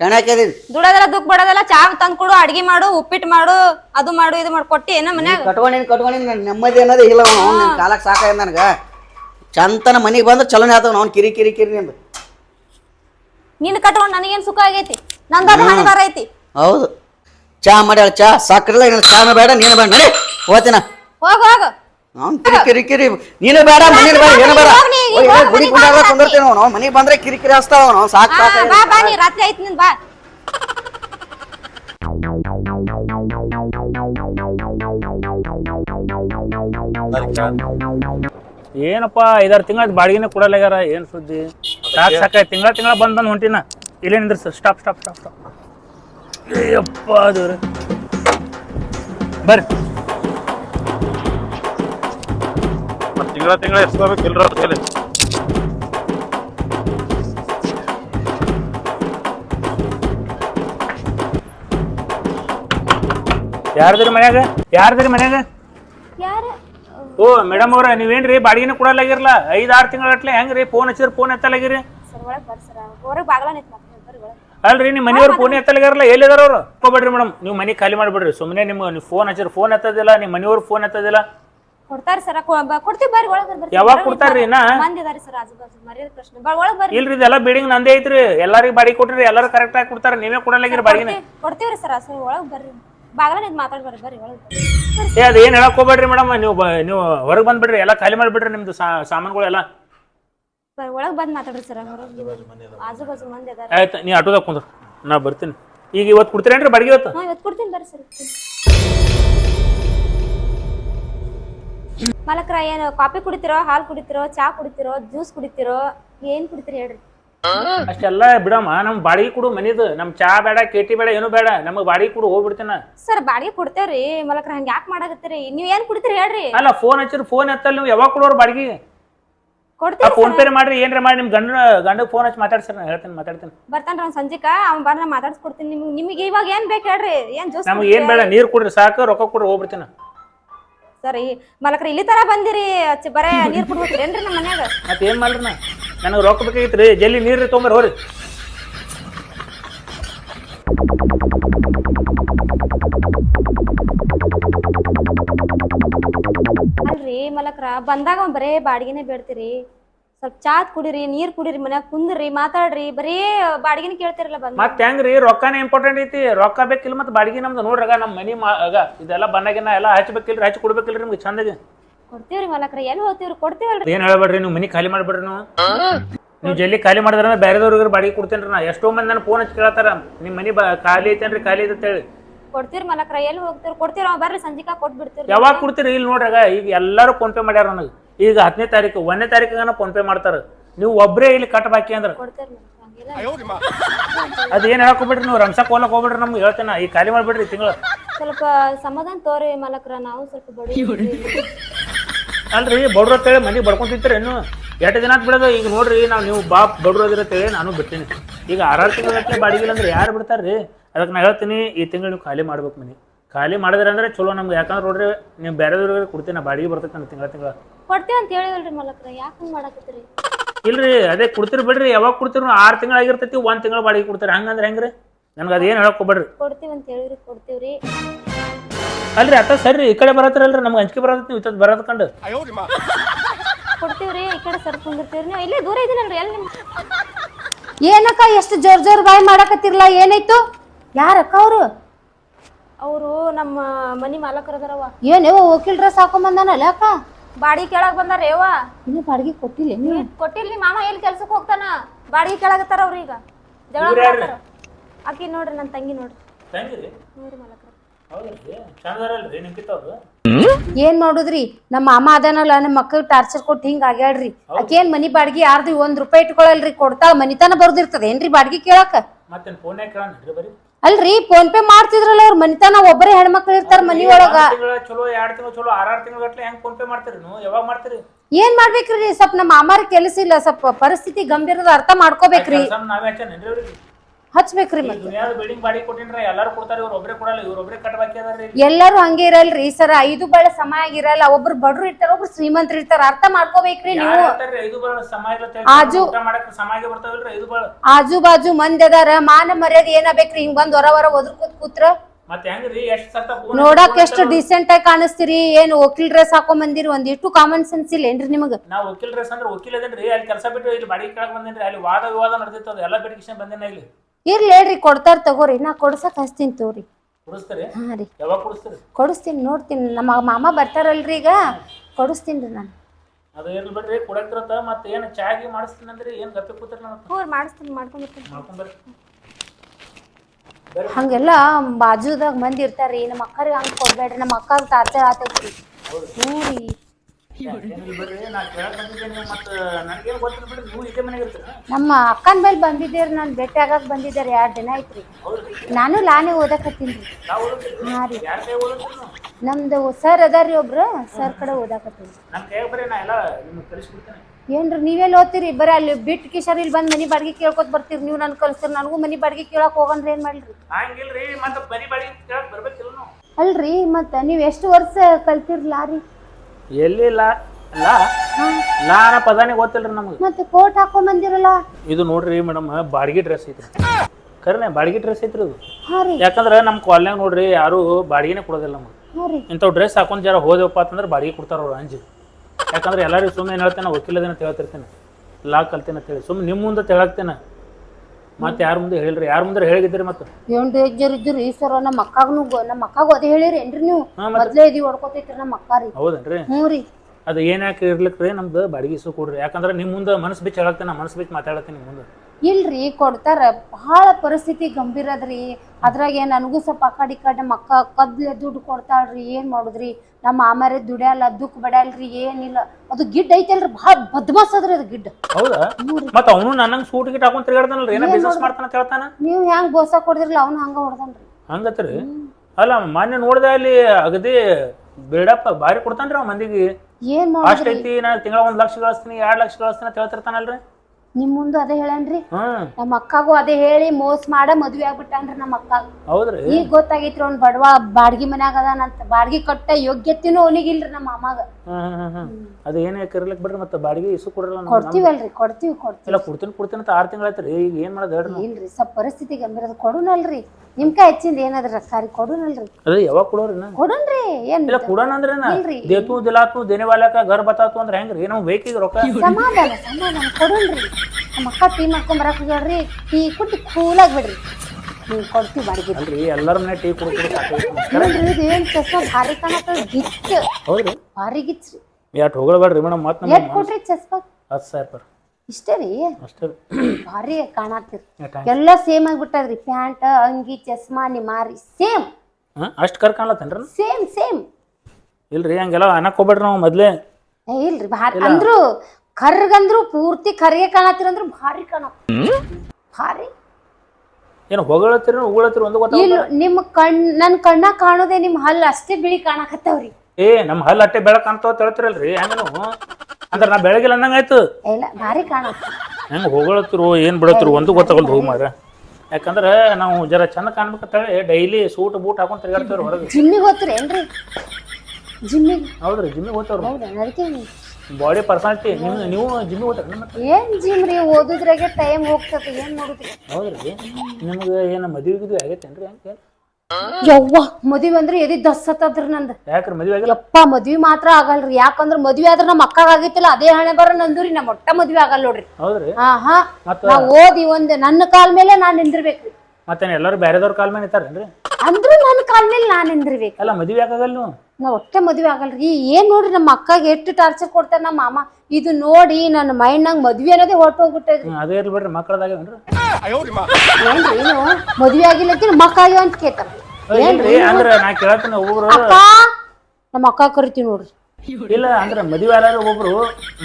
[SPEAKER 4] ಹಾಕಿದೀನಿ
[SPEAKER 3] ದುಡದೆಲ್ಲ ದುಃಖ ಬಡದೆಲ್ಲ ಚಾ ತಂದ್ ಕೊಡು ಅಡ್ಗಿ ಮಾಡು ಉಪ್ಪಿಟ್ಟು ಮಾಡು ಅದು ಮಾಡು ಇದು ಮಾಡಿ ಕೊಟ್ಟಿ ಏನ ಮನ್ಯಾಗ?
[SPEAKER 4] ಕಟ್ಕೊಂಡಿನಿ ಕಟ್ಕೊಂಡಿನಿ ನನ್ ನೆಮ್ಮದಿ ಅನ್ನೋದೇ ಇಲ್ಲ ಅವ್ನು. ಅವ್ನು ನನ್ನ ಕಾಲಕ್ಕೆ ನನಗೆ. ಚಂತನ ಮನೆಗೆ ಬಂದ್ರೆ ಚಲೋನೇ ಆತವ್ ಅವ್ನು ಕಿರಿ ಕಿರಿ ಕಿರಿ ನಿಂದು.
[SPEAKER 3] ನೀನು ಕಟ್ಕೊಂಡು ನನಗೇನ್ ಸುಖ ಆಗೈತಿ? ನಂದು ಬಾರ ಐತಿ.
[SPEAKER 4] ಹೌದು. ಚಾ ಮಾಡ್ಯಾಳ ಚಾ ಸಾಕ್ರಲ್ಲ ಚಾನ ಬೇಡ ನೀನು ಬೇಡ. ನಡಿ ಹೋಗ್ತೀನ
[SPEAKER 3] ಹೋಗ್ ಹೋಗ್.
[SPEAKER 4] ಅವ್ನು ಕಿರಿ ಕಿರಿ ಕಿರಿ. ನೀನು ಬೇಡ ಮನೆಗೆ ಬೇಡ ಏನು ಬೇಡ. ಗುಡಿ ಕುಂಡಾಗ
[SPEAKER 3] ಬಾ
[SPEAKER 4] ಕುಂದಿರ್ತೀನಿ ಅವ್ನು. ಮನೆಗೆ ಬಂದ್ರೆ ಕಿರಿ ಕಿರಿ ಹಚ್ತಾವ ಅವ್ನು. ಸಾಕು
[SPEAKER 3] ಆ,
[SPEAKER 4] ಸಾಕು
[SPEAKER 3] ಬಾ ಬಾ ನೀ ರಾತ್ರಿ ಆಯ್ತು ನಿನ್ ಬಾ.
[SPEAKER 1] ಏನಪ್ಪ ಐದಾರು ತಿಂಗಳ ಬಾಡಿಗೆನೇ ಕೊಡಲಾಗ್ಯಾರ ಏನ್ ಸುದ್ದಿ? ಸಾಕ್ ಸಾಕಾಯ್ತು ತಿಂಗಳ ತಿಂಗಳ ಬಂದ್ ಬಂದು ಹೊಂಟಿನ. ಇಲ್ಲೇ ನಿಂದ್ರಿ sir stop stop stop stop Ayyappa ದೇವ್ರೆ. ಬರ್ರಿ.
[SPEAKER 5] ತಿಂಗಳ ತಿಂಗಳ ಎಷ್ಟು ಎಲ್ಲರ ಕೈಲಿ?
[SPEAKER 1] ಯಾರ್ದ್ರಿ ಮನ್ಯಾಗ? ಯಾರ್ದ್ರಿ ಮನ್ಯಾಗ?
[SPEAKER 3] ಯಾರ?
[SPEAKER 1] ಓ ಮೇಡಮ್ ಅವ್ರ ನೀವೇನ್ರಿ ಬಾಡಿಗೆನ ಕೊಡಲಾಗಿರ್ಲ? ಐದ್ ಆರ್ ತಿಂಗಳ ಗಟ್ಲೆ ಹೆಂಗ್ರಿ? ಫೋನ್ ಹಚ್ಚಿದ್ರೆ ಫೋನ್ ಎತ್ತಲಾಗಿರಿ? ಅಲ್ರಿ ನಿಮ್ ಮನೆಯವ್ರ ಫೋನ್ ಎತ್ತಲಾಗಿರಲ್ಲ ಎಲ್ಲಿದಾರ ಅವ್ರು? ಹೋಗ್ಬೇಡ್ರಿ ಮೇಡಮ್. ನೀವು ಮನೆ ಖಾಲಿ ಮಾಡ್ಬಿಡ್ರಿ. ಸುಮ್ಮನೆ ನಿಮ್ಗೆ ನೀವು ಫೋನ್ ಹಚ್ಚಿದ್ರೆ ಫೋನ್ ಎತ್ತದಿಲ್ಲ ನಿಮ್ಮ ಮನೆಯವ್ರ ಫೋನ್ ಎತ್ತದಿಲ್ಲ.
[SPEAKER 3] ಕೊಡ್ತಾರಿ ಸರ ಕೊಡ್ತೀವಿ ಬರ್ರಿ ಒಳಗ್ ಬರ್ರಿ
[SPEAKER 1] ಯಾವಾಗ ಕೊಡ್ತಾರ್ರಿ ಇನ್ನ?
[SPEAKER 3] ಮಂದಿ ಇದಾರಿ ಸರ್ ಆಜು ಬಾಜು ಮರ್ಯಾದ ಪ್ರಶ್ನೆ. ಬಾ ಒಳಗ್ ಬರ್ರಿ.
[SPEAKER 1] ಇಲ್ರಿ ಇದೆಲ್ಲ ಬಿಲ್ಡಿಂಗ್ ನಂದೇ ಐತ್ರಿ. ಎಲ್ಲಾರಿಗೆ ಬಾಡಿ ಕೊಟ್ರಿ ಎಲ್ಲಾರು ಕರೆಕ್ಟ್ ಆಗಿ ಕೊಡ್ತಾರ ನೀವೇ ಕೊಡಲಾಗಿರಿ ಬಾಡಿಗೆ.
[SPEAKER 3] ಕೊಡ್ತೀವಿ- ಕೊಡ್ತೀವ್ರಿ ಸರ್ ಸರ್ ಒಳಗ್ ಬರ್ರಿ. ಬಾಗಲ ನಿಂತ್ ಮಾತಾಡ್ ಬರ್ರಿ ಒಳಗ್ ಬರ್ರಿ.
[SPEAKER 1] ಏ ಅದು ಏನ್ ಹೇಳಕ್ ಹೋಗ್ಬೇಡ್ರಿ ಮೇಡಮ್ ನೀವು ನೀವು ಹೊರಗೆ ಬಂದ್ಬಿಡ್ರಿ ಎಲ್ಲ ಖಾಲಿ ಮಾಡ್ಬಿಡ್ರಿ ನಿಮ್ದು ಸಾ- ಸಾಮಾನುಗಳೆಲ್ಲ.
[SPEAKER 3] ಒಳಗ್ ಬಂದ್ ಮಾತಾಡ್ರಿ ಸರ್ ಆಜು ಬಾಜು ಮಂದಿ ಅದಾರ.
[SPEAKER 1] ಆಯ್ತು ನೀ ಆಟೋದಾಗ ಕುಂದ್ರ. ನಾ ಬರ್ತೀನಿ. ಈಗ ಇವತ್ತು ಕೊಡ್ತೀರೇನ್ರಿ ಬಾಡಿಗೆ ಇವತ್ತು?
[SPEAKER 3] ಹಾ ಇವತ್ತು ಕೊಡ್ತೀನಿ ಬರ್ರಿ ಸರ್ ಮಲಕ್ರ ಏನು ಕಾಫಿ ಕುಡಿತಿರೋ ಹಾಲು ಕುಡಿತಿರೋ ಚಾ ಕುಡಿತಿರೋ ಜ್ಯೂಸ್ ಕುಡಿತಿರೋ ಏನ್ ಕುಡಿತೀರಿ ಹೇಳ್ರಿ?
[SPEAKER 1] ಅಷ್ಟೆಲ್ಲ ಬಿಡಮ್ಮ ನಮ್ ಬಾಡಿಗೆ ಕೊಡು ಮನಿದು. ನಮ್ ಚಾ ಬೇಡ ಕೇಟಿ ಬೇಡ ಏನು ಬೇಡ. ನಮಗ್ ಬಾಡಿಗೆ ಕೊಡು ಹೋಗ್ಬಿಡ್ತೇನ.
[SPEAKER 3] ಸರ್ ಬಾಡಿಗೆ ಕೊಡ್ತೇವ್ರಿ. ಮಲಕ್ರ ಹಂಗ ಯಾಕೆ ಮಾಡಾಕತ್ತೀರಿ? ನೀವ್ ಏನ್ ಕುಡಿತೀರಿ ಹೇಳ್ರಿ?
[SPEAKER 1] ಅಲ್ಲ ಫೋನ್ ಹಚ್ಚಿರ್ ಫೋನ್ ಎತ್ತಲ್ಲ ನೀವು ಯಾವಾಗ ಕೊಡೋರು ಬಾಡಿಗೆ? ಆ ಫೋನ್ ಪೇ ಮಾಡ್ರಿ ಏನ್ರ ಮಾಡಿ ನಿಮ್ ಗಂಡ ಗಂಡ ಫೋನ್ ಹಚ್ಚಿ ಮಾತಾಡ್ಸಿ ನಾ ಹೇಳ್ತೀನಿ ಮಾತಾಡ್ತೀನಿ.
[SPEAKER 3] ಬರ್ತಾನ್ರಿ ಅವ್ನ್ ಸಂಜಿಕ ಅವ್ನ್ ಬಂದ್ರೆ ಮಾತಾಡ್ಸ್ಕೊಡ್ತೀನಿ ನಿಮ್ಗೆ ನಿಮಗೆ ಇವಾಗ ಏನ್ ಬೇಕು ಹೇಳ್ರಿ? ಏನ್ ಜ್ಯೂಸ್
[SPEAKER 1] ನಮ್ಗೆ ಏನ್ ಬೇಡ ನೀರ್ ಕುಡ್ರಿ ಸಾಕು ರೊಕ್ಕ ಕೊಡ್ರಿ ಹೋಗ್ಬಿಡ್ತೀನಿ.
[SPEAKER 3] ಸರಿ ಮಲಕ್ರಿ ಇಲ್ಲಿ ತರ ಬಂದಿರಿ ಅಚ್ಚ ಬರೇ ನೀರ್ ಕುಡ್ಬೇಕ್ರೇನ್ರಿ ನಮ್ಮ ಮನ್ಯಾಗ?
[SPEAKER 1] ಮತ್ತೆ ಏನ್ ಮಾಡ್ರಿ ನಾ ನನಗೆ ರೊಕ್ಕ ಬೇಕಾಗಿತ್ರಿ ಜಲ್ಲಿ ನೀರು ತೊಗೊಂಬರ್ ಹೋರಿ.
[SPEAKER 3] ಅಲ್ರಿ ಮಲಕ್ರ ಬಂದಾಗ ಒಂದ್ ಬರೇ ಬಾಡಿಗೆನೆ ಬೇಡ್ತೀರಿ. ಸ್ವಲ್ಪ ಚಾತ್ ಕುಡಿರಿ ನೀರ್ ಕುಡಿರಿ ಮನ್ಯಾಗ ಕುಂದ್ರಿ ಮಾತಾಡ್ರಿ ಬರೀ ಬಾಡಿಗೆನ ಕೇಳ್ತಿರಲ್ಲ ಬಂದ.
[SPEAKER 1] ಮತ್ತೆ ಹೆಂಗ್ರಿ ರೊಕ್ಕನೇ ಇಂಪಾರ್ಟೆಂಟ್ ಐತಿ ರೊಕ್ಕ ಬೇಕಿಲ್ಲ ಮತ್ತೆ ಬಾಡಿಗೆ ನಮ್ದು. ನೋಡ್ರಾಗ ನಮ್ಮ ಮನಿ ಇದೆಲ್ಲ ಬಂದಾಗಿನ ಎಲ್ಲ ಹಚ್ಬೇಕಿಲ್ರಿ ಹಚ್ಚಿ ಕೊಡ್ಬೇಕಿಲ್ರಿ ನಿಮ್ಗೆ ಚಂದಗೆ.
[SPEAKER 3] ಕೊಡ್ತೀವ್ರಿ ಮಲಕ್ರ ಎಲ್ಲಿ ಹೋಗ್ತೀವ್ರಿ? ಕೊಡ್ತೀವಲ್ರಿ.
[SPEAKER 1] ಏನ್ ಹೇಳ್ಬೇಡ್ರಿ ನೀವು ಮನಿ ಖಾಲಿ ಮಾಡ್ಬೇಡ್ರಿ ನೀವು. ನೀವು ಜಲ್ಲಿ ಖಾಲಿ ಮಾಡಿದ್ರ ಬೇರೆದವ್ರಿಗೆ ಬಾಡಿಗೆ ಕೊಡ್ತೇನ್ರಿ ನಾ. ಎಷ್ಟೋ ಮಂದಿ ನನ್ ಫೋನ್ ಹಚ್ಚಿ ಕೇಳತ್ತಾರ ನಿಮ್ಮ ಮನಿ ಖಾಲಿ ಐತೇನ್ರಿ ಖಾಲಿ ಐತೆ ಅಂತೇಳಿ.
[SPEAKER 3] ಕೊಡ್ತೀರಿ ಮಲಕ್ರ ಎಲ್ಲಿ ಹೋಗ್ತೀರಿ ಕೊಡ್ತೀರ ಬರ್ರಿ ಸಂಜಿಕಾ ಕೊಟ್ಬಿಡ್ತೀರಿ
[SPEAKER 1] ಯಾವಾಗ ಕೊಡ್ತೀರಿ? ಇಲ್ಲಿ ನೋಡ್ರಾಗ ಈಗ ಎಲ್ಲರೂ ಫೋನ್ ಪೇ ಮಾಡ್ಯಾರ ನನಗೆ. ಈಗ ಹತ್ತನೇ ತಾರೀಕು ಒಂದನೇ ತಾರೀಕಿಗನ ಫೋನ್ ಪೇ ಮಾಡ್ತಾರ. ನೀವು ಒಬ್ಬರೇ ಇಲ್ಲಿ ಕಟ್ ಬಾಕಿ ಅಂದ್ರೆ. ಅದು ಏನು ಹೇಳಕ್ ಹೋಗ್ಬಿಡ್ರಿ ನೀವು ರಂಸಕ್ ಹೋಲಕ್ ಹೋಗ್ಬಿಡ್ರಿ ನಮ್ಗೆ ಹೇಳ್ತೇನೆ ಈ ಖಾಲಿ ಮಾಡ್ಬಿಡ್ರಿ ತಿಂಗಳು.
[SPEAKER 3] ಸ್ವಲ್ಪ ಸಮಾಧಾನ ತೋರಿ ಮಲಕ್ರ ನಾವು ಸ್ವಲ್ಪ ಬಡಿ
[SPEAKER 1] ಅಲ್ರಿ ಬಡ್ರು ಅಂತೇಳಿ ಮನೆಗೆ ಬಡ್ಕೊಂತಿರ್ತೀರಿ ಏನು ಎರಡು ದಿನ ಬಿಡೋದು? ಈಗ ನೋಡ್ರಿ ನಾವು ನೀವು ಬಾ ಬಡ್ರು ಅದಿರತ್ತೇಳಿ ನಾನು ಬಿಡ್ತೀನಿ. ಈಗ ಆರಾರು ತಿಂಗಳ ಬಾಡಿಗೆ ಅಂದ್ರೆ ಯಾರು ಬಿಡ್ತಾರ್ರಿ? ಅದಕ್ಕೆ ನಾ ಹೇಳ್ತೀನಿ ಈ ತಿಂಗಳು ನೀವು ಖಾಲಿ ಮಾಡ್ಬೇಕು ಮನೆ. ಖಾಲಿ ಮಾಡಿದ್ರೆ ಅಂದ್ರೆ ಚಲೋ ನಮ್ಗೆ. ಯಾಕಂದ್ರೆ ನೋಡ್ರಿ ನೀವು ಬೇರೆ ಕೊಡ್ತೀನಿ ನಾ ಬಾಡಿಗೆ ಬರ್ತೈತೆ ನಾನು ತಿಂಗಳ ತಿಂಗಳ.
[SPEAKER 3] ಕೊಡ್ತೀವಿ ಅಂತ ಹೇಳಿವಲ್ರಿ ಮಲಕ್ರ ಯಾಕೆ ಹಂಗ್ ಮಾಡಕತ್ತೀರಿ?
[SPEAKER 1] ಇಲ್ರಿ ಅದೇ ಕೊಡ್ತೀರಿ ಬಿಡ್ರಿ ಯಾವಾಗ ಕೊಡ್ತೀರಿ ಆರು ತಿಂಗಳು ಆಗಿರ್ತೈತಿ ಒಂದ್ ತಿಂಗಳ ಬಾಡಿಗೆ ಕೊಡ್ತೀರಿ. ಹಂಗಂದ್ರೆ ಹೆಂಗ್ರಿ? ನನಗೆ ಅದೇನು ಹೇಳಕ್ ಹೋಗ್ಬೇಡ್ರಿ.
[SPEAKER 3] ಕೊಡ್ತೀವಿ ಅಂತ ಹೇಳಿರಿ ಕೊಡ್ತೀವ್ರಿ.
[SPEAKER 1] ಅಲ್ರಿ ಅತ್ತ ಸರಿ ಈ ಕಡೆ ಬರತ್ತಿರಲ್ರಿ ನಮ್ಗೆ ಹಂಚಿಕೆ ಬರತ್ತೆ ನೀವು ಇತ್ತದ ಬರೋದ್ ಕಂಡು.
[SPEAKER 3] ಕೊಡ್ತೀವ್ರಿ ಈ ಕಡೆ ಸರ್ಕೊಂಡಿರ್ತೀವ್ರಿ ನೀವು ಇಲ್ಲೇ ದೂರ ಇದೀನಲ್ರಿ ಎಲ್ಲಿ ನಿಮ್ಮ?
[SPEAKER 2] ಏನಕ್ಕ ಎಷ್ಟು ಜೋರ್ ಜೋರ್ ಬಾಯ್ ಮಾಡಕತ್ತಿರ್ಲ ಏನಾಯ್ತು? ಯಾರಕ್ಕ ಅವ್ರು?
[SPEAKER 3] ಅವರು ನಮ್ಮ ಮನಿ ಮಾಲಕರದಾರವ
[SPEAKER 2] ಏನೇವ ವಕೀಲ್ ಡ್ರೆಸ್ ಹಾಕೊಂಬಂದಾನಲ್ಲ ಅಕ್ಕ?
[SPEAKER 3] ಬಾಡಿಗೆ ಕೇಳಕ್ ಬಂದಾರ ಏವ
[SPEAKER 2] ಇನ್ನು ಬಾಡಿಗೆ ಕೊಟ್ಟಿಲ್ಲ ನೀವು
[SPEAKER 3] ಕೊಟ್ಟಿರ್ಲಿ ಮಾಮ ಎಲ್ಲಿ ಕೆಲ್ಸಕ್ಕೆ ಹೋಗ್ತಾನ? ಬಾಡಿಗೆ ಕೇಳಾಕತ್ತಾರ ಅವ್ರೀಗ ಜಗಳ
[SPEAKER 1] ಇವ್ರ್ ಯಾರ್ರಿ?
[SPEAKER 3] ಮಾಡತ್ತಾರ ಆಕಿ ನೋಡ್ರಿ ನನ್ನ ತಂಗಿ ನೋಡ್ರಿ.
[SPEAKER 1] ತಂಗಿರಿ?
[SPEAKER 3] ನೋಡ್ರಿ ಮಾಲಕರ.
[SPEAKER 1] ಹೌದ್ರಿ ಚಂದರಲ್ರಿ ನಿಮ್ಕಿತ್ತವ್ರು
[SPEAKER 2] ಏನ್ ನೋಡುದ್ರಿ ನಮ್ಮ ಮಾಮ ಅದಾನಲ್ಲ ನಮ್ಮ ಮಕ್ಕಳಿಗೆ ಟಾರ್ಚರ್ ಕೊಟ್ಟು ಹಿಂಗ್ ಆಗ್ಯಾಡ್ರಿ ಆಕೇನ್ ಮನಿ ಬಾಡಿಗೆ ಯಾರ್ದು ಒಂದ್ ರೂಪಾಯಿ ಇಟ್ಕೊಳಲ್ರಿ ಕೊಡ್ತಾಳ ಮನಿತನ ಬರ್ದಿರ್ತದ. ಏನ್ರಿ ಬಾಡಿಗೆ ಕೇಳಾಕ?
[SPEAKER 1] ಮತ್ತೇನ್ ಫೋನ್ಯಾಗ ಕೇಳಣ್ರಿ ಬರೀ.
[SPEAKER 2] ಅಲ್ರಿ ಫೋನ್ ಪೇ ಮಾಡ್ತಿದ್ರಲ್ಲ ಅವ್ರ ಮನಿತನ ಒಬ್ಬರೇ ಹೆಣ್ಮಕ್ಳು ಇರ್ತಾರ ಮನಿ ಒಳಗ
[SPEAKER 1] ತಿಂಗಳ ಚಲೋ ಎರಡ್ ತಿಂಗಳು ಚಲೋ ಆರಾರು ತಿಂಗಳ ಗಟ್ಲೆ ಹೆಂಗ್ ಫೋನ್ ಪೇ ಮಾಡ್ತೀರಿ ನೀವು? ಯಾವಾಗ ಮಾಡ್ತೀರಿ?
[SPEAKER 2] ಏನ್ ಮಾಡ್ಬೇಕ್ರಿ ಸ್ವಲ್ಪ ನಮ್ಮ ಮಾಮಾರ ಕೆಲಸ ಇಲ್ಲ ಸ್ವಲ್ಪ ಪರಿಸ್ಥಿತಿ ಗಂಭೀರದ ಅರ್ಥ ಮಾಡ್ಕೋಬೇಕ್ರಿ.
[SPEAKER 1] ಕೆಲ್ಸ ನಾವೇ ಹಚ್ಚೇನ್ರಿ ಅವ್ರಿಗೆ?
[SPEAKER 2] ಹಚ್ಬೇಕ್ರಿ
[SPEAKER 1] ಈ
[SPEAKER 2] ಮತ್ತೆ
[SPEAKER 1] ದುನಿಯಾದ ಬಿಲ್ಡಿಂಗ್ ಬಾಡಿ ಕೊಟ್ಟಿನ್ರ? ಎಲ್ಲಾರು ಕೊಡ್ತಾರೆ ಇವ್ರ ಒಬ್ರೇ ಕೊಡಲ್ಲ ಇವ್ರ ಒಬ್ರೇ ಕಟ್ ಬಾಕಿ ಅದಾರ್ರಿ
[SPEAKER 2] ಎಲ್ಲಾರು ಹಂಗೆ ಇರಲ್ರಿ ಸರ್. ಐದು ಬಳೆ ಸಮ ಆಗಿರಲ್ಲ ಒಬ್ರು ಬಡ್ರು ಇರ್ತಾರ ಒಬ್ರು ಶ್ರೀಮಂತರು ಇರ್ತಾರ. ಅರ್ಥ ಮಾಡ್ಕೋಬೇಕ್ರಿ ನೀವು.
[SPEAKER 1] ಹೇಳ್ತಾರ್ರಿ ಐದು ಬಾಳ ಸಮಾಜ
[SPEAKER 2] ಆಜು-
[SPEAKER 1] ಊಟ ಮಾಡಕ್ ಸಮಾಜ ಬರ್ತಾವಲ್ರಿ ಐದು ಬಾಳ.
[SPEAKER 2] ಆಜು ಬಾಜು ಮಂದಿ ಅದಾರ ಮಾನ ಮರ್ಯಾದೆ ಏನಬೇಕ್ರಿ ಹಿಂಗ್ ಬಂದ್ ಹೊರ ಹೊರ ಒದರ್ಕೋತ್ ಕೂತ್ರ.
[SPEAKER 1] ಮತ್ತೆ ಹೆಂಗ್ರಿ ಎಷ್ಟ್ ಸತ್ತ phone
[SPEAKER 2] ನೋಡಕ್ ಎಷ್ಟು ಡಿಸೆಂಟ್ ಆಗಿ ಕಾಣಿಸ್ತೀರಿ. ಏನ್ ವಕೀಲ್ ಡ್ರೆಸ್ ಹಾಕೊಂಡ್ ಬಂದಿರಿ ಒಂದ್ ಇಷ್ಟು ಕಾಮನ್ ಸೆನ್ಸ್ ಇಲ್ಲ ಏನ್ರಿ ನಿಮಗ?
[SPEAKER 1] ವಕೀಲ್ ಡ್ರೆಸ್ ಅಂದ್ರೆ ವಕೀಲ್ ಅದೇನ್ರಿ ಅಲ್ಲಿ ಕೆಲಸ ಬಿಟ್ಟು ಇಲ್ಲಿ ಬಾಡಿಗೆ ಕೇಳಕ್ ಬಂದೇನ್ರಿ ಅಲ್ಲಿ ವಾದ ವಿವಾದ ನಡೆದಿತ್ತು ಅದು ಎಲ್ಲ ಬಿಟ್ಟಿಗೆ ಬಂದೇನ ಇಲ್ಲಿ.
[SPEAKER 2] ಇರ್ಲಿ ಹೇಳ್ರಿ ಕೊಡ್ತಾರ ತಗೋರಿ. ನಾ ಕೊಡ್ಸಕ್ ಹಚ್ತೀನಿ ತಗೋರಿ.
[SPEAKER 1] ಕುಡಿಸ್ತೀರಿ?
[SPEAKER 2] ಹಾ ರೀ.
[SPEAKER 1] ಯಾವಾಗ ಕುಡಿಸ್ತೀರಿ?
[SPEAKER 2] ಕೊಡಿಸ್ತೀನಿ ನೋಡ್ತೀನಿ. ನಮ್ಮ ಮಾಮ ಬರ್ತಾರಲ್ರಿ ಈಗ. ಕೊಡಿಸ್ತೀನಿ ರೀ ನಾನು.
[SPEAKER 1] ಅದು ಇರ್ಲಿ ಬಿಡ್ರಿ ಕೊಡಕ್ತಿರತ್ತ ಮತ್ತೆ ಏನ್ ಚಾಗಿ ಮಾಡಿಸ್ತೀನಿ ಅಂದ್ರೆ ಏನು ಗಪ್ಪಿ ಕೂತ್ರಿ ನಾನು?
[SPEAKER 3] ಹ್ಞೂ ಮಾಡಿಸ್ತೀನಿ
[SPEAKER 2] ಹಂಗೆಲ್ಲ ಬಾಜುದಾಗ ಮಂದಿ ಇರ್ತಾರ್ರಿ. ನಮ್ಮ ಅಕ್ಕರಿಗೆ ಹಂಗೆ ಕೊಡ್ಬೇಡ್ರಿ. ನಮ್ಮ ಅಕ್ಕ ತಾತ ಆತೈತ್ರಿ. ಹ್ಞೂ ರೀ. ನಮ್ಮ ಅಕ್ಕನ ಮೇಲೆ ಬಂದಿದ್ದೀರಿ ನಾನು ಭೇಟಿ ಆಗಕ್ ಬಂದಿದ್ದಾರೆ ಎರಡು ದಿನ ಐತ್ರಿ ನಾನು ಲಾನೆ ಓದಕತ್ತೀನಿ ರೀ.
[SPEAKER 1] ನಾವು
[SPEAKER 2] ಹಾಂ ರೀ.
[SPEAKER 1] ನೀವು?
[SPEAKER 2] ನಮ್ದು ಸರ್ ಅದಾರ್ರಿ ಒಬ್ರು ಸರ್ ಕಡೆ ಓದಾಕತ್ತೀನಿ. ಏನ್ರಿ ನೀವೆಲ್ಲ ಓದ್ತೀರಿ? ಬರೀ ಅಲ್ಲಿ ಬಿಟ್ಟು ಕಿಶರ್ ಇಲ್ಲಿ ಬಂದು ಮನಿ ಬಾಡಿಗೆ ಕೇಳ್ಕೊತ ಬರ್ತೀರಿ ನೀವು ನನ್ ಕಲ್ಸ್ತೀರಿ ನನಗೂ ಮನಿ ಬಾಡಿಗೆ ಕೇಳಕ್ ಹೋಗಂದ್ರೆ ಏನ್ ಮಾಡ್ರಿ? ಅಲ್ರಿ ಮತ್ತ ನೀವ್ ಎಷ್ಟು ವರ್ಷ ಕಲ್ತಿರ್ಲಾ ರೀ?
[SPEAKER 1] ಎಲ್ಲಿ ಲಾ ಲಾ ಲಾನ ಪದಾನೇ ಗೊತ್ತಿಲ್ರಿ ನಮಗೆ.
[SPEAKER 2] ಮತ್ತೆ ಕೋಟ್ ಹಾಕೊಂಡ್ ಬಂದಿರಲ್ಲ?
[SPEAKER 1] ಇದು ನೋಡ್ರಿ ಮೇಡಮ್ ಬಾಡಿಗೆ ಡ್ರೆಸ್ ಐತ್ರಿ. ಖರೇನೆ ಬಾಡಿಗೆ ಡ್ರೆಸ್ ಐತ್ರಿ ಇದು.
[SPEAKER 2] ಯಾಕಂದ್ರ ರೀ.
[SPEAKER 1] ಯಾಕಂದ್ರೆ ನಮ್ಮ ಕಾಲ್ನಾಗ ನೋಡ್ರಿ ಯಾರು ಬಾಡಿಗೆನೇ ಕೊಡೋದಿಲ್ಲ ನಮಗೆ.
[SPEAKER 2] ಹಾ ರೀ.
[SPEAKER 1] ಇಂಥವು ಡ್ರೆಸ್ ಹಾಕೊಂಡ್ ಜರ ಹೋದೆವಪ್ಪ ಅಂತಂದ್ರೆ ಬಾಡಿಗೆ ಕೊಡ್ತಾರ ಅವ್ರು ಅಂಜಿ. ಯಾಕಂದ್ರೆ ಎಲ್ಲರಿಗೂ ಸುಮ್ಮನೆ ಏನ್ ಹೇಳ್ತೇನೆ ವಕೀಲದೇನ ಹೇಳ್ತಿರ್ತೇನೆ. ಲಾ ಕಲ್ತೇನೆ ಅಂತೇಳಿ ಸುಮ್ಮನೆ ನಿಮ್ಮ ಮುಂದೆ ಹೇಳಕ್ತೇನೆ ಮತ್ತೆ ಯಾರ ಮುಂದೆ ಹೇಳಿಲ್ರಿ? ಯಾರ ಮುಂದೆ ಹೇಳಿದ್ರಿ ಮತ್ತೆ?
[SPEAKER 2] ಏನ್ ಡೇಂಜರ್ ಇದ್ರಿ ಸರ್ ನಮ್ಮ ಅಕ್ಕಾಗ್ನು ನಮ್ಮ ಅಕ್ಕಾಗ ಅದೇ ಹೇಳಿರಿ ಏನ್ರಿ ನೀವು? ಮೊದ್ಲೇ ಇದೀವಿ ಹೊಡ್ಕೊತೈತ್ರಿ ನಮ್ಮ ಅಕ್ಕ ರೀ.
[SPEAKER 1] ಹೌದೇನ್ರಿ?
[SPEAKER 2] ಹ್ಞೂ ರೀ.
[SPEAKER 1] ಅದು ಏನ್ ಯಾಕೆ ಇರ್ಲಿಕ್ಕೆ ರೀ ನಮ್ದು ಬಾಡಿಗೆ ಇಸು ಕೊಡ್ರಿ. ಯಾಕಂದ್ರೆ ನಿಮ್ಮ ಮುಂದೆ ಮನಸ್ಸು ಬಿಚ್ಚ ಹೇಳಕ್ತೇನೆ ಮನಸ್ಸು ಬಿಚ್ಚ ಮಾತಾಡತ್ತೆ ನಿಮ್ಮ ಮುಂದೆ.
[SPEAKER 2] ಇಲ್ರಿ ಕೊಡ್ತಾರ. ಬಹಳ ಪರಿಸ್ಥಿತಿ ಗಂಭೀರ ಅದ್ರಿ. ಅದ್ರಾಗ ನನಗೂ ಸ್ವಲ್ಪ ಆ ಕಡೆ ಈ ಕಡೆ ನಮ್ಮ ಅಕ್ಕ ಕದ್ಲೆ ದುಡ್ಡು ಕೊಡ್ತಾಳ್ರಿ ಏನ್ ಮಾಡುದ್ರಿ? ನಮ್ಮ ಮಾಮಾರೇ ದುಡ್ಯಲ್ಲ ದುಃಖ ಬಡಲ್ರಿ ಏನಿಲ್ಲ. ಅದು ಗಿಡ್ ಐತಲ್ರಿ ಬಹಳ ಬದ್ಮಾಸ್ ಅದ್ರಿ ಅದು ಗಿಡ್
[SPEAKER 1] ಹೌದಾ? ಮತ್ತೆ ಅವನು ನನ್ನಂಗ್ ಸೂಟ್ ಗಿಟ್ ಹಾಕೊಂಡ್ ತಿರ್ಗಾಡ್ತಾನಲ್ರಿ ಏನೋ ಬಿಸ್ನೆಸ್ ಮಾಡ್ತಾನ ಅಂತ ಹೇಳ್ತಾನ?
[SPEAKER 2] ನೀವ್ ಹೆಂಗ್ ಬೋಸ ಕೊಡಿದ್ರಲ್ಲ ಅವ್ನು ಹಂಗ ಹೊಡ್ದನ್ರಿ.
[SPEAKER 1] ಹಂಗತ್ರಿ? ಅಲ್ಲ ಮಾನ್ಯ ನೋಡ್ದೆ ಅಲ್ಲಿ ಅಗದಿ ಬಿಲ್ಡಪ್ ಭಾರಿ ಕೊಡ್ತಾನ್ರಿ ಅವ್ ಮಂದಿಗೆ.
[SPEAKER 2] ಏನ್
[SPEAKER 1] ಐತಿ ನಾ ತಿಂಗಳ ಒಂದ್ ಲಕ್ಷ ಗಳಿಸ್ತೀನಿ ಎರಡ್ ಲಕ್ಷ ಗಳಿಸ್ತೀನಿ ಅಂತ ಹೇಳ್ತಿರ್ತಾನಲ್ರಿ?
[SPEAKER 2] ನಿಮ್ ಮುಂದೆ ಅದೇ ಹೇಳನ್ರಿ?
[SPEAKER 1] ನಮ್
[SPEAKER 2] ನಮ್ಮ ಅಕ್ಕಗೂ ಅದೇ ಹೇಳಿ ಮೋಸ ಮಾಡ ಮದ್ವೆ ಆಗ್ಬಿಟ್ಟಾನ್ರಿ ನಮ್ಮ ಅಕ್ಕ.
[SPEAKER 1] ಹೌದ್ರಿ?
[SPEAKER 2] ಈಗ ಗೊತ್ತಾಗೈತ್ರಿ ಅವ್ನ್ ಬಡವ ಬಾಡ್ಗಿ ಮನ್ಯಾಗ ಅದಾನಂತ. ಬಾಡ್ಗಿ ಕಟ್ಟ ಯೋಗ್ಯತೆನೂ ಅವನಿಗಿಲ್ರಿ ನಮ್ಮ ಮಾಮಾಗ.
[SPEAKER 1] ಹ್ಮ್ ಹ್ಮ್ ಅದು ಏನೇ ಕರಿಲಕ್ ಬಿಡ್ರಿ ಮತ್ತೆ ಬಾಡಿಗೆ ಇಸು ಕೊಡ್ರಲ್ಲ ನಮ್ಗೆ.
[SPEAKER 2] ಕೊಡ್ತೀವಲ್ರಿ ಕೊಡ್ತೀವಿ ಕೊಡ್ತೀವಿ.
[SPEAKER 1] ಇಲ್ಲ ಕೊಡ್ತೀನಿ ಕೊಡ್ತೀನಿ ಅಂತ ಆರು ತಿಂಗಳು ಆಯ್ತು ಈಗ ಏನ್ ಮಾಡೋದು ಹೇಳ್ರಿ?
[SPEAKER 2] ಇಲ್ರಿ ಸ್ವಲ್ಪ ಪರಿಸ್ಥಿತಿ ಗಂಭೀರದ ಕೊಡುನಲ್ರಿ. ನಿಮ್ಕ ಹೆಚ್ಚಿಂದ ಏನಾದ್ರ ಸಾರಿ ಕೊಡುನಲ್ರಿ.
[SPEAKER 1] ಅದೇ ಯಾವಾಗ ಕೊಡೋರಿ ನಾ
[SPEAKER 2] ಕೊಡುನ್ರಿ ಏನ್?
[SPEAKER 1] ಇಲ್ಲ ಕೊಡೋಣ ಅಂದ್ರೆ
[SPEAKER 2] ಇಲ್ರಿ.
[SPEAKER 1] ದೇತು ದಿಲಾತು ದೇನೆ ವಾಲಕ ಗರ್ ಬತಾತು ಅಂದ್ರೆ ಹೆಂಗ್ರಿ? ನಮ್ಗೆ ಬೇಕೀಗ ರೊಕ್ಕ.
[SPEAKER 2] ಸಮಾಧಾನ ಸಮಾಧಾನ ಕೊಡುನ್ರಿ. ನಮ್ಮ ಅಕ್ಕ ಟೀ ಮಾಡ್ಕೊಂಡ್ ಬರಕ್ ಹೋಗ್ಯಾಳ್ರಿ ಟೀ ಕುಟ್ಟಿ ಕೂಲಾಗಿ ಬಿಡ್ರಿ ನೀವು ಕೊಡ್ತೀವಿ ಬಾಡಿಗೆ
[SPEAKER 1] ಅಲ್ರಿ ಎಲ್ಲರ ಮನೆ ಟೀ ಕುಡ್ ಕುಡ್
[SPEAKER 2] ನೋಡ್ರಿ ಇದು ಏನ್ ಚಸ್ಮಾ ಭಾರಿ ಕಾಣತ್ತ ಗಿಚ್ಚ.
[SPEAKER 1] ಹೌದ್ರಿ?
[SPEAKER 2] ಭಾರಿ ಗಿಚ್ಚ್ರಿ
[SPEAKER 1] ಯಾಟ್ ಹೋಗಬೇಡ್ರಿ ಮೇಡಮ್ ಮತ್ತೆ ನಮ್ಮ
[SPEAKER 2] ಎಷ್ಟ್ ಕೊಟ್ರಿ ಚಸ್ಮಾ
[SPEAKER 1] ಹತ್ತು ಸಾವಿರ ರೂಪಾಯಿ
[SPEAKER 2] ಇಷ್ಟೇ ರೀ?
[SPEAKER 1] ಅಷ್ಟೇ ರೀ.
[SPEAKER 2] ಭಾರಿ ಕಾಣತ್ತೀರಿ
[SPEAKER 1] ಏ.
[SPEAKER 2] ಎಲ್ಲ ಸೇಮ್ ಆಗ್ಬಿಟ್ಟದ್ರಿ ಪ್ಯಾಂಟ್ ಅಂಗಿ ಚಸ್ಮಾ ನಿಮಾರಿ ಸೇಮ್.
[SPEAKER 1] ಹಾಂ ಅಷ್ಟು ಕರ್ ಕಾಣ್ಲತ್ತೇನ್ರಿ
[SPEAKER 2] ಸೇಮ್ ಸೇಮ್.
[SPEAKER 1] ಇಲ್ರಿ ಹಂಗೆಲ್ಲ ಅನ್ನಕ್ ಹೋಗ್ಬೇಡ್ರಿ ನಾವು ಮೊದ್ಲೇ.
[SPEAKER 2] ಏ ಇಲ್ರಿ ಭಾರಿ. ಅಂದ್ರು ಕರ್ಗಂದ್ರು ಪೂರ್ತಿ ಕರ್ಗೆ ಕಾಣತ್ತಿರಂದ್ರು ಭಾರಿ ಕಾಣೋ. ಭಾರಿ.
[SPEAKER 1] ಏನು ಹೊಗಳತ್ತೀರಿ ಉಗುಳತ್ತೀರಿ ಒಂದು ಗೊತ್ತಾಗ
[SPEAKER 2] ಇಲ್ಲ ನಿಮ್ ಕಣ್ ನನ್ ಕಣ್ಣ ಕಾಣೋದೇ ನಿಮ್ ಹಲ್ಲು ಅಷ್ಟೇ ಬಿಳಿ ಕಾಣಕತ್ತವ್ರಿ.
[SPEAKER 1] ಏ ನಮ್ಮ ಹಲ್ಲು ಅಟ್ಟೆ ಬೆಳಕ್ ಕಾಣ್ತಾವ ಹೇಳ್ತಿರಲ್ರಿ ಹೆಂಗ ನೀವು ಅಂದ್ರೆ ನಾ ಬೆಳಗಿಲ್ಲ ಆಯ್ತು.
[SPEAKER 2] ಇಲ್ಲ ಭಾರಿ ಕಾಣತ್ತ
[SPEAKER 1] ಹೆಂಗ ಹೊಗಳತ್ತಿರು ಏನ್ ಬಿಡತ್ರು ಒಂದು ಗೊತ್ತಾಗಲ್ದು ಹೋಗಿ ಮಾರ ಯಾಕಂದ್ರೆ ನಾವು ಜರ ಚಂದ ಕಾಣ್ಬೇಕಂತೇಳಿ ಡೈಲಿ ಸೂಟ್ ಬೂಟ್ ಹಾಕೊಂಡ್ ತಿರ್ಗಾಡ್ತೇವ್ರಿ ಹೊರಗೆ.
[SPEAKER 2] ಜಿಮ್ಮಿಗೆ ಹೋಗ್ತೀರಿ ಏನ್ರಿ ಜಿಮ್ಮಿಗೆ?
[SPEAKER 1] ಹೌದ್ರಿ ಜಿಮ್ಮಿಗೆ ಹೋಗ್ತಾವ್ರಿ
[SPEAKER 2] ಹೌದಾ ಅದಕ್ಕೆ
[SPEAKER 1] ಬಾಡಿ ಪರ್ಸನಾಲಿಟಿ ನೀವು ನೀವು ಜಿಮ್ ಹೋಗ್ತಾರ? ಮತ್ತೆ
[SPEAKER 2] ಏನ್ ಜಿಮ್ ರೀ? ಓದಿದ್ರಾಗೆ ಟೈಮ್ ಹೋಗ್ತದೆ ಏನ್ ಮಾಡುದ್ರಿ
[SPEAKER 1] ಹೌದ್ರಿ. ನಿಮ್ಗೆ ಏನ ಮದುವೆ ಗಿದ್ವಿ ಆಗೈತೇನ್ರಿ? ಹಂಗೆ
[SPEAKER 2] ಯವ್ವ ಮದ್ವಿ ಅಂದ್ರೆ ಎದಿ ದಸ್ಸತ್ತದ್ರಿ ನಂದು.
[SPEAKER 1] ಯಾಕ್ರಿ ಮದುವೆ ಆಗಿಲ್ಲ?
[SPEAKER 2] ಯಪ್ಪ ಮದ್ವಿ ಮಾತ್ರ ಆಗಲ್ರಿ ಯಾಕಂದ್ರ ಮದ್ವಿ ಆದ್ರ ನಮ್ಮ ಅಕ್ಕಾಗ ಆಗಿತ್ತಲ್ಲ ಅದೇ ಹಣೆ ಬರ ನಂದುರಿ ನಮ್ಮ ಒಟ್ಟ ಮದ್ವಿ ಆಗಲ್ಲ ನೋಡ್ರಿ.
[SPEAKER 1] ಹೌದ್ರಿ.
[SPEAKER 2] ಹಾ ಹಾ.
[SPEAKER 1] ಮತ್ತ?
[SPEAKER 2] ನಾ ಓದಿ ಒಂದ್ ನನ್ನ ಕಾಲ್ ಮೇಲೆ ನಾನ್ ನಿಂದಿರ್ಬೇಕ್ರಿ.
[SPEAKER 1] ಮತ್ತೇನು ಎಲ್ಲರೂ ಬೇರೆದವ್ರ ಕಾಲ್ ಮೇಲೆ ನಿಂತಾರೇನ್ರಿ?
[SPEAKER 2] ಅಂದ್ರೂ ನನ್ನ ಕಾಲ್ ಮೇಲೆ ನಾನ್ ನಿಂದಿರ್ಬೇಕು
[SPEAKER 1] ಅಲ್ಲ ಮದುವೆ ಆಗಲ್ಲ
[SPEAKER 2] ನಾ ಒಟ್ಟೆ ಮದ್ವೆ ಆಗಲ್ರಿ. ಏನ್ ನೋಡ್ರಿ ನಮ್ಮ ಅಕ್ಕಾಗ ಎಷ್ಟು ಟಾರ್ಚರ್ ಕೊಡ್ತಾರ ನಮ್ಮ ಮಾಮ. ಇದು ನೋಡಿ ನನ್ನ ಮೈಂಡ್ ನಂಗ್ ಮದ್ವೆ ಅನ್ನೋದೇ ಹೊರಟು ಹೋಗ್ಬಿಟ್ಟದ್ರಿ
[SPEAKER 1] ಹ್ಮ್, ಅದೇ ಇರ್ಲಿ ಬಿಡ್ರಿ ಮಕ್ಕಳದಾಗೇನ್ರಿ
[SPEAKER 2] ಏನ್ರಿ? ಏನು? ಮದ್ವೆ ಆಗಿಲ್ಲ ನಮ್ಮ ಮಕ್ಕಾಗ್ಯಾವ ಅಂತ ಕೇಳ್ತಾರ.
[SPEAKER 1] ಏನ್ರಿ ಅಂದ್ರೆ ನಾ ಕೇಳ್ತೀನಿ ಒಬ್ಬರು
[SPEAKER 2] ಅಕ್ಕ ನಮ್ಮ ಅಕ್ಕ ಕರಿತೀವಿ ನೋಡ್ರಿ.
[SPEAKER 1] ಇಲ್ಲ ಅಂದ್ರೆ ಮದುವೆ ಆದಾಗ ಒಬ್ಬರು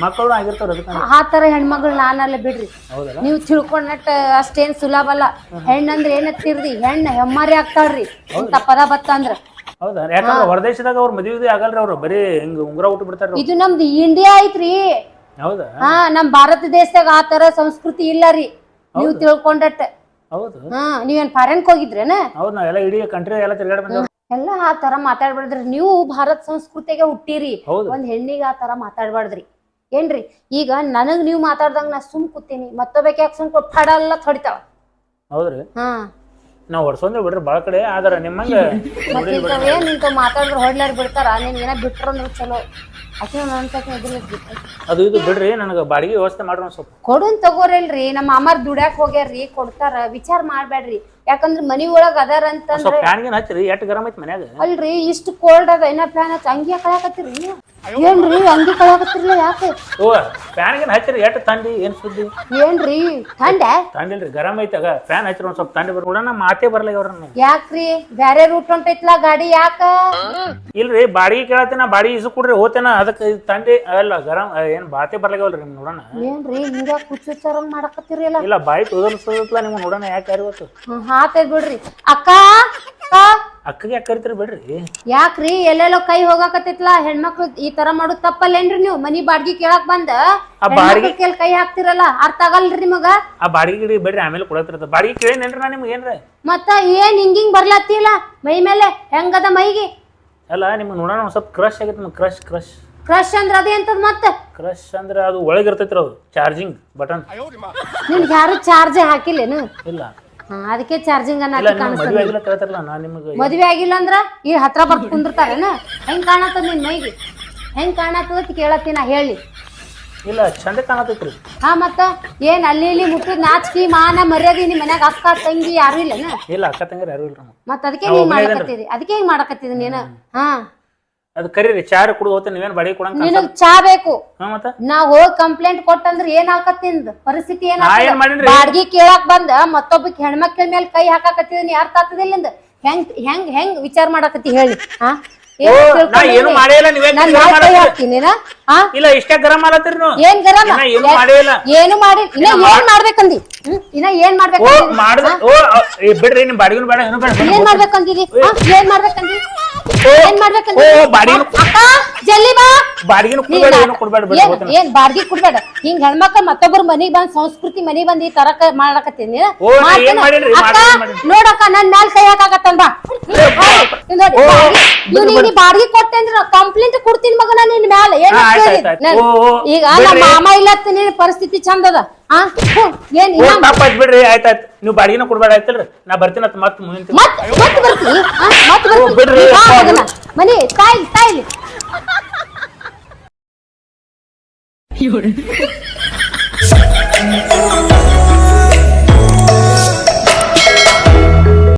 [SPEAKER 1] ಮಕ್ಕಳು ಆಗಿರ್ತಾರ ಅದಕ್ಕೆ
[SPEAKER 2] ಆ ತರ ಹೆಣ್ಮಗಳು ನಾನಲ್ಲ ಬಿಡ್ರಿ.
[SPEAKER 1] ಹೌದಲ್ಲ?
[SPEAKER 2] ನೀವು ತಿಳ್ಕೊಂಡಟ್ ಅಷ್ಟೇನ್ ಸುಲಭ ಅಲ್ಲ. ಹೆಣ್ಣಂದ್ರ ಏನತ್ತಿರ್ರಿ ಹೆಣ್ಣ ಹೆಮ್ಮಾರಿ ಆಗ್ತಾಳ್ರಿ. ಅಂತ ಪದ ಬತ್ತ ಅಂದ್ರ.
[SPEAKER 1] ಹೌದಾ? ಯಾಕಂದ್ರೆ ಹೊರದೇಶದಾಗ ಅವ್ರ ಮದುವೆ ಆಗಲ್ರಿ ಅವ್ರು. ಬರೀ ಹಿಂಗ ಉಂಗುರ ಊಟ ಬಿಡ್ತಾರ
[SPEAKER 2] ಇದು ನಮ್ದು ಇಂಡಿಯಾ ಐತ್ರಿ.
[SPEAKER 1] ಹೌದಾ?
[SPEAKER 2] ಹಾ ನಮ್ ಭಾರತ ದೇಶದಾಗ ಆ ತರ ಸಂಸ್ಕೃತಿ ಇಲ್ಲ ರೀ. ನೀವು ತಿಳ್ಕೊಂಡಟ್
[SPEAKER 1] ಹೌದು.
[SPEAKER 2] ಹಾ ನೀವೇನ್ ಫಾರೆನ್ಕ್ ಹೋಗಿದ್ರೇನ?
[SPEAKER 1] ಹೌದು ನಾವೆಲ್ಲ ಇಡೀ ಕಂಟ್ರಿ ಎಲ್ಲ ತಿರ್ಗಾಡಿ ಬಂದೇವ್
[SPEAKER 2] ಎಲ್ಲ ಆ ತರ ಮಾತಾಡ್ಬಾರ್ದ್ರಿ. ನೀವು ಭಾರತ ಸಂಸ್ಕೃತಿಗೆ ಹುಟ್ಟಿರಿ.
[SPEAKER 1] ಹೌದು.
[SPEAKER 2] ಒಂದ್ ಹೆಣ್ಣಿಗೆ ಆ ತರ ಮಾತಾಡ್ಬಾರ್ದ್ರಿ. ಏನ್ರಿ? ಈಗ ನನಗ್ ನೀವು ಮಾತಾಡ್ದಂಗ ನಾ ಸುಮ್ ಕೂತೀನಿ. ಮತ್ತೊಬ್ಬಕ್ಕೆ ಯಾಕೆ ಸುಮ್ ಕೊಟ್ಟಾಡಲ್ಲ ಹೊಡಿತಾವ
[SPEAKER 1] ಹೌದ್ರಿ.
[SPEAKER 2] ಹಾ.
[SPEAKER 1] ನಾವು ಹೊಡ್ಸೋಂದ್ರೆ ಬಿಡ್ರಿ ಬಾಳ ಕಡೆ ಆದ್ರ ನಿಮ್ಮಂಗ
[SPEAKER 2] ಮತ್ತೆ ನಿಂತ ಇಂಥ ಮಾತಾಡಿದ್ರೆ ಹೊಡ್ಲಾರ್ ಬಿಡ್ತಾರ? ನೀನ್ ಏನ ಚಲೋ. ನನ್ನ ಇದ್ರಲ್ಲಿ ಬಿಟ್ಟು
[SPEAKER 1] ಅದು ಇದು ಬಿಡ್ರಿ ನನಗೆ ಬಾಡಿಗೆ ವ್ಯವಸ್ಥೆ ಮಾಡ್ರಿ ಒಂದ್ ಸ್ವಲ್ಪ.
[SPEAKER 2] ಕೊಡುನ್ ತಗೋರಿಲ್ರಿ. ನಮ್ಮ ಮಾಮಾರ್ ದುಡ್ಯಾಕ್ ಹೋಗ್ಯಾರ್ರಿ. ಕೊಡ್ತಾರ. ವಿಚಾರ ಮಾಡ್ಬೇಡ್ರಿ ಯಾಕಂದ್ರ ಮನಿ ಒಳಗ ಅದಾರ ಅಂತಂದ್ರ
[SPEAKER 1] ಸ್ವಲ್ಪ ಗೆ ಹಚ್ಚಿರಿ ಎಷ್ಟು ಗರಂ ಐತಿ ಮನ್ಯಾಗ?
[SPEAKER 2] ಅಲ್ರಿ ಇಷ್ಟು ಕೋಲ್ಡ್ ಅದ ಏನ ಫ್ಯಾನ್ ಹಚ್ಚ ಅಂಗಿ ಕಳ್ಯಾಕತ್ತೀರಿ ಏನ್ರಿ? ಅಂಗಿ ಕಳಾಕತ್ತಿರ್ಲ ಯಾಕೆ?
[SPEAKER 1] ಓ ಫ್ಯಾನ್ಗೆ ಹಚ್ಚಿರಿ ಎಟ್ ತಂಡಿ ಏನ್ ಸುದ್ದಿ?
[SPEAKER 2] ಏನ್ರಿ? ತಂಡ?
[SPEAKER 1] ತಂಡಿಲ್ರಿ ಗರಂ ಐತಾಗ ಫ್ಯಾನ್ ಹಚ್ಚಿರಿ ಒಂದ್ ಸ್ವಲ್ಪ ತಂಡಿ ಬರ್ಬಿಡ ನಮ್ಮ ಮಾತೇ ಬರಲ್ಲ ಇವ್ರನ್ನ
[SPEAKER 2] ಯಾಕ್ರಿ? ಬ್ಯಾರೆ ರೂಟ್ ಹೊಂಟೈತ್ಲ ಗಾಡಿ ಯಾಕ?
[SPEAKER 1] ಇಲ್ರಿ ಬಾಡಿಗೆ ಕೇಳತ್ತಿನ ಬಾಡಿಗೆ ಇಸು ಕೊಡ್ರಿ ಹೋತೇನ ಅದಕ್ಕೆ ತಂಡಿ ಅಲ್ಲ ಗರಂ ಏನ್ ಬಾತೆ ಬರ್ಲಾಗವಲ್ರಿ ನಿಮ್ ನೋಡೋಣ.
[SPEAKER 2] ಏನ್ರಿ? ಹಿಂಗ ಕುಚ್ಚುಚ್ಚಾರ ಮಾಡಕತ್ತಿರಿ
[SPEAKER 1] ಇಲ್ಲ ಬಾಯಿ ತೊದಲ್ಸಲ್ಲ ನಿಮ್ಗೆ ನೋಡೋಣ ಯಾಕೆ ಯಾರು
[SPEAKER 2] ಹಾತೈತ್ ಬಿಡ್ರಿ. ಅಕ್ಕ
[SPEAKER 1] ಅಕ್ಕಗೆ ಯಾಕೆ ಕರಿತೀರಿ ಬಿಡ್ರಿ?
[SPEAKER 2] ಯಾಕ್ರಿ? ಎಲ್ಲೆಲ್ಲೋ ಕೈ ಹೋಗಾಕತ್ತೈತ್ಲ? ಹೆಣ್ಮಕ್ಳು ಈ ತರ ಮಾಡೋದ್ ತಪ್ಪಲ್ಲೇನ್ರಿ ನೀವು? ಮನಿ ಬಾಡ್ಗಿ ಕೇಳಕ್ ಬಂದ?
[SPEAKER 1] ಆ ಬಾಡ್ಗಿ-
[SPEAKER 2] ಕೇಳ್ ಕೈ ಹಾಕ್ತಿರಲ್ಲ? ಅರ್ಥ ಆಗಲ್ರಿ ನಿಮಗ?
[SPEAKER 1] ಆ ಬಾಡಿಗೆ ಗಿಡಿ ಬಿಡ್ರಿ ಆಮೇಲೆ ಕೊಡತ್ತಿರತ್ತ. ಬಾಡಿಗೆ ಕೇಳೇನೇನ್ರಿ ನಾ ನಿಮ್ಗೆ ಏನ್ರಿ?
[SPEAKER 2] ಮತ್ತ ಏನ್ ಹಿಂಗಿಂಗ್ ಬರ್ಲತ್ತಿಲ್ಲ ಮೈ ಮೇಲೆ ಹೆಂಗದ ಮೈಗೆ?
[SPEAKER 1] ಅಲ್ಲ ನಿಮ್ಗೆ ನೋಡೋಣ ಒಂದ್ ಸ್ವಲ್ಪ ಕ್ರಶ್ ಆಗೈತೆ ನಿಮ್ಗೆ ಕ್ರಶ್ ಕ್ರಶ್
[SPEAKER 2] ಕ್ರಶ್ ಅಂದ್ರ ಅದೇ ಅಂತದ್ ಮತ್ತ?
[SPEAKER 1] ಕ್ರಶ್ ಅಂದ್ರೆ ಅದು ಒಳಗೆ ಇರ್ತೈತ್ರಿ ಅದು ಚಾರ್ಜಿಂಗ್ ಬಟನ್
[SPEAKER 2] ನಿನ್ಗೆ ಯಾರು ಚಾರ್ಜ್ ಹಾಕಿಲ್ಲೇನು?
[SPEAKER 1] ಇಲ್ಲ.
[SPEAKER 2] ಅದಕ್ಕೆ ಚಾರ್ಜಿಂಗ್ ಅನ್ನ
[SPEAKER 1] ಮದುವೆ ಆಗಿಲ್ಲ ಕೇಳ್ತಾರಲ್ಲ ನಾ ನಿಮಗೆ
[SPEAKER 2] ಮದ್ವೆ ಆಗಿಲ್ಲ ಅಂದ್ರ ಈ ಹತ್ರ ಬರ್ತ್ ಕುಂದಿರ್ತಾರೇನ? ಹೆಂಗ್ ಕಾಣತ್ತ ನಿನ್ ಮೈಗೆ? ಹೆಂಗ್ ಕಾಣತ್ತದ ಅಂತ ಕೇಳತ್ತಿ ನಾ ಹೇಳಿ.
[SPEAKER 1] ಇಲ್ಲ ಚಂದ ಕಾಣತೈತ್ರಿ
[SPEAKER 2] ಹಾ ಮತ್ತ ಏನ್ ಅಲ್ಲಿ ಇಲ್ಲಿ ಮುಟ್ಟಿದ್ ನಾಚಿಕೆ ಮಾನ ಮರ್ಯಾದೆ ನಿಮ್ ಮನ್ಯಾಗ ಅಕ್ಕ ತಂಗಿ ಯಾರು ಇಲ್ಲನ?
[SPEAKER 1] ಇಲ್ಲ ಅಕ್ಕ ತಂಗಿ ಯಾರು ಇಲ್ರಿ ನಮ್ಗೆ.
[SPEAKER 2] ಮತ್ತ ಅದಕ್ಕೆ ಹಿಂಗ್ ಮಾಡಕತ್ತಿದಿ ಅದಕ್ಕೆ ಹಿಂಗ್ ಮಾಡಕತ್ತಿದಿ ನೀನ? ಹಾ.
[SPEAKER 1] ಅದು ಕರೀರಿ ಚಾರ್ ಕುಡಿದು ಹೋಗ್ತೇನೆ ನೀವೇನು ಬಾಡಿಗೆ ಕೊಡಂಗ
[SPEAKER 2] ನಿನಗ್ ಚಾ ಬೇಕು.
[SPEAKER 1] ಹಾಂ ಹೋಗಿ
[SPEAKER 2] ನಾ ಹೋಗ್ ಕಂಪ್ಲೇಂಟ್ ಕೊಟ್ಟಂದ್ರ ಏನ್ ಆಕತ್ತಿಂದ ಪರಿಸ್ಥಿತಿ ಏನ್
[SPEAKER 1] ನಾ ಏನ್ ಮಾಡೀನ್ರಿ?
[SPEAKER 2] ಬಾಡ್ಗಿ ಕೇಳಾಕ್ ಬಂದ ಮತ್ತೊಬ್ಬಕ್ ಹೆಣ್ಮಕ್ಳ ಮೇಲೆ ಕೈ ಹಾಕಾಕತ್ತಿದೀನಿ ಅರ್ಥ ಆಗ್ತದಿಲ್ಲಿಂದ ಹೆಂಗ್ ಹೆಂಗ್ ಹೆಂಗ್ ವಿಚಾರ ಮಾಡಾಕತ್ತಿ ಹೇಳಿ ಹಾ
[SPEAKER 1] ನಾ
[SPEAKER 2] ತಿಳ್ಕೊಂಡಿದಿ?
[SPEAKER 1] ಏನು ಮಾಡೇ ಇಲ್ಲ, ನೀವೇ
[SPEAKER 2] ನಾನ್
[SPEAKER 1] ಗರಂ
[SPEAKER 2] ಮ್ಯಾಲ್ ಕೈ ಹಾಕ್ತೀನಿ ನಾ? ಹಾ
[SPEAKER 1] ಇಲ್ಲ ಇಷ್ಟೇ ಗರಂ ಮಾಡತ್ತೀರಿ ನೀವು
[SPEAKER 2] ಏನ್
[SPEAKER 1] ಮಾಡೇ ಇಲ್ಲ.
[SPEAKER 2] ಏನು ಮಾಡಿ ಇನ್ನ ಏನ್ ಮಾಡ್ಬೇಕಂದಿ? ಹ್ಮ್? ಇನ್ನ ಏನ್
[SPEAKER 1] ಓ
[SPEAKER 2] ಮಾಡ್ಬೇಕಂದಿ
[SPEAKER 1] ಮಾಡ್ದ ಓ ಅ, ಏ, ಬಿಡ್ರಿ ನಿಮ್ ಬಾಡಿಗೆನು ಬೇಡ ಏನು ಬೇಡ
[SPEAKER 2] ಏನ್ ಮಾಡ್ಬೇಕಂದಿರಿ? ಹಾ? ಏನ್ ಮಾಡ್ಬೇಕಂದಿ? ಏನ್ ಮಾಡ್ಬೇಕಂತ
[SPEAKER 1] ಓ, ಬಾಡಿಗೆ-
[SPEAKER 2] ಅಕ್ಕ ಜಲ್ದಿ ಬಾ.
[SPEAKER 1] ಬಾಡಿಗೆನು ಕೊಡ್ಬೇಡ ಏನು ಕೊಡ್ಬೇಡ ಬಿಡು
[SPEAKER 2] ಏನ್
[SPEAKER 1] ಹೋಗ್ತೀನಿ.
[SPEAKER 2] ಏನ್ ಬಾಡ್ಗಿ ಕೊಡ್ಬೇಡ. ಹಿಂಗ್ ಹೆಣ್ಮಕ್ಳ ಮತ್ತೊಬ್ಬರ ಮನಿಗ್ ಬಂದ್ ಸಂಸ್ಕೃತಿ ಮನಿಗ್ ಬಂದ್ ಈ ತರಕ ಮಾಡಕತ್ತೀನಿ.
[SPEAKER 1] ಓ, ನಾ ಏನ್.
[SPEAKER 2] ನೋಡಕ್ಕ ನನ್ ಮ್ಯಾಲ್ ಕೈ ಹಾಕಾಕತ್ತನ್ ಬಾ.
[SPEAKER 1] ಓ,
[SPEAKER 2] ಇವ್ನಿಗೆ ಬಾಡಿಗೆ ಕೊಟ್ಟೆ ಅಂದ್ರೆ ಕಂಪ್ಲೇಂಟ್ ಕೊಡ್ತೀನಿ ಮಗನ ನಿನ್ ಮ್ಯಾಲ. ಏನ್. ನನ್- ಈಗ ನಮ್ಮ. ಮಾಮ ಇಲ್ಲತ್ತ ನಿನ್ ಪರಿಸ್ಥಿತಿ ಚಂದ ಅದ. ಏನ್
[SPEAKER 1] ತಪ್ಪಾಯ್ತು ಬಿಡ್ರಿ ಆಯ್ತಾಯ್ತು ನೀವು ಬಾಡಿಗೆನ ಕೊಡ್ಬೇಡ ಆಯ್ತಲ್ರಿ ನಾ ಬರ್ತೀನಿ ಅಂತ ಮತ್ತೆ ಮುಂದಿನ.
[SPEAKER 2] ಮತ್ ಮತ್ ಬರ್ತಿ ಆ, ಮತ್ ಮಗನ. ಮನಿ ತಾಯಿ ತಾಯಿ.